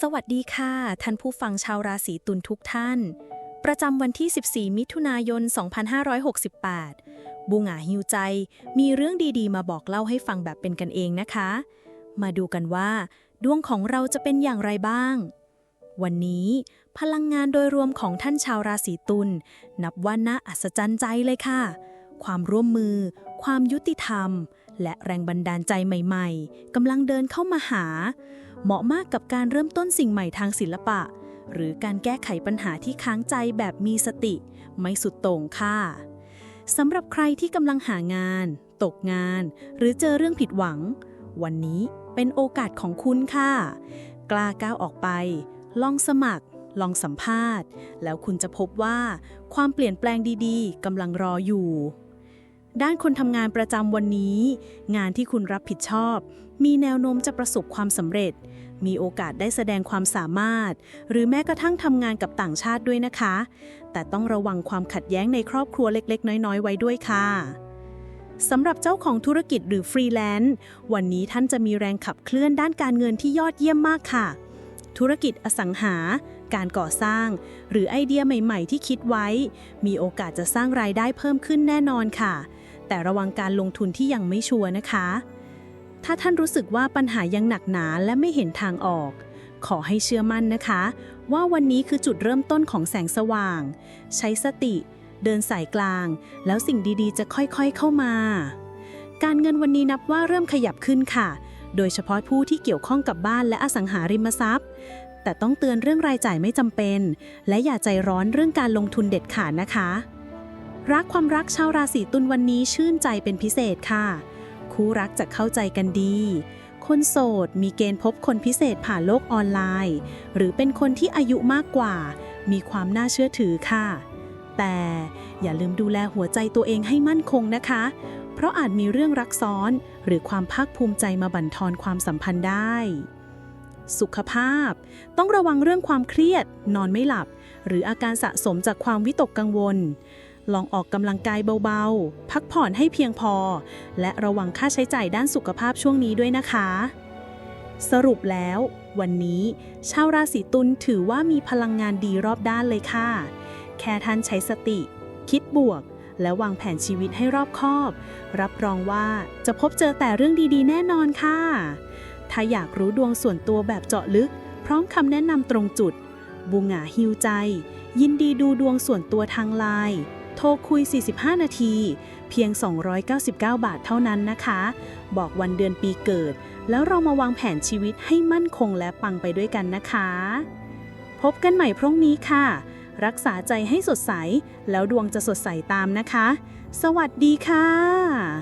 สวัสดีค่ะ ท่านผู้ฟังชาวราศีตุลทุกท่าน ประจำวันที่ 14 มิถุนายน 2568 บูงาฮิวใจ มีเรื่องดีๆ มาบอกเล่าให้ฟังแบบเป็นกันเองนะคะ มาดูกันว่า ดวงของเราจะเป็นอย่างไรบ้าง วันนี้ พลังงานโดยรวมของท่านชาวราศีตุลนับว่าน่าอัศจรรย์ใจเลยค่ะ ความร่วมมือ ความยุติธรรม และแรงบันดาลใจใหม่ ๆกำลังเดินเข้ามาหา เหมาะมากกับการเริ่มต้นสิ่งใหม่ทางศิลปะ หรือการแก้ไขปัญหาที่ค้างใจแบบมีสติ ไม่สุดโต่งค่ะสำหรับใครที่กำลังหางาน ตกงาน หรือเจอเรื่องผิดหวัง วันนี้เป็นโอกาสของคุณค่ะ กล้าก้าวออกไป ลองสมัคร ลองสัมภาษณ์ แล้วคุณจะพบว่าความเปลี่ยนแปลงดีๆกำลังรออยู่ ด้านคนทำงานประจำวันนี้ งานที่คุณรับผิดชอบ มีแนวโน้มจะประสบความสำเร็จ มีโอกาสได้แสดงความสามารถ หรือแม้กระทั่งทำงานกับต่างชาติด้วยนะคะ แต่ต้องระวังความขัดแย้งในครอบครัวเล็ก ๆ น้อย ๆ ไว้ด้วยค่ะสำหรับเจ้าของธุรกิจหรือฟรีแลนซ์วันนี้ท่านจะมีแรงขับเคลื่อนด้านการเงินที่ยอดเยี่ยมมากค่ะ ธุรกิจอสังหา การก่อสร้าง หรือไอเดียใหม่ ๆ ที่คิดไว้ มีโอกาสจะสร้างรายได้เพิ่มขึ้นแน่นอนค่ะ แต่ระวังการลงทุนที่ยังไม่ชัวร์นะคะ ถ้าท่านรู้สึกว่าปัญหายังหนักหนาและไม่เห็นทางออก ขอให้เชื่อมั่นนะคะ ว่าวันนี้คือจุดเริ่มต้นของแสงสว่าง ใช้สติ เดินสายกลาง แล้วสิ่งดีๆ จะค่อยๆเข้ามา การเงินวันนี้นับว่าเริ่มขยับขึ้นค่ะ โดยเฉพาะผู้ที่เกี่ยวข้องกับบ้านและอสังหาริมทรัพย์ แต่ต้องเตือนเรื่องรายจ่ายไม่จำเป็น และอย่าใจร้อนเรื่องการลงทุนเด็ดขาดนะคะ รักความรักชาวราศีตุลวันนี้ชื่นใจเป็นพิเศษค่ะ คู่รักจะเข้าใจกันดี คนโสดมีเกณฑ์พบคนพิเศษผ่านโลกออนไลน์ หรือเป็นคนที่อายุมากกว่า มีความน่าเชื่อถือค่ะ แต่อย่าลืมดูแลหัวใจตัวเองให้มั่นคงนะคะ เพราะอาจมีเรื่องรักซ้อน หรือความภาคภูมิใจมาบั่นทอนความสัมพันธ์ได้สุขภาพ ต้องระวังเรื่องความเครียด นอนไม่หลับ หรืออาการสะสมจากความวิตกกังวล ลองออกกำลังกายเบาๆ พักผ่อนให้เพียงพอ และระวังค่าใช้จ่ายด้านสุขภาพช่วงนี้ด้วยนะคะ สรุปแล้ว วันนี้ชาวราศีตุลถือว่ามีพลังงานดีรอบด้านเลยค่ะ แค่ท่านใช้สติ คิดบวก และวางแผนชีวิตให้รอบคอบ รับรองว่าจะพบเจอแต่เรื่องดีๆ แน่นอนค่ะ ถ้าอยากรู้ดวงส่วนตัวแบบเจาะลึก พร้อมคำแนะนำตรงจุดบูหงาฮิวใจ ยินดีดูดวงส่วนตัวทางไลน์ โทรคุย 45 นาที เพียง 299 บาทเท่านั้นนะคะ บอกวันเดือนปีเกิด แล้วเรามาวางแผนชีวิตให้มั่นคงและปังไปด้วยกันนะคะ พบกันใหม่พรุ่งนี้ค่ะ รักษาใจให้สดใส แล้วดวงจะสดใสตามนะคะ สวัสดีค่ะ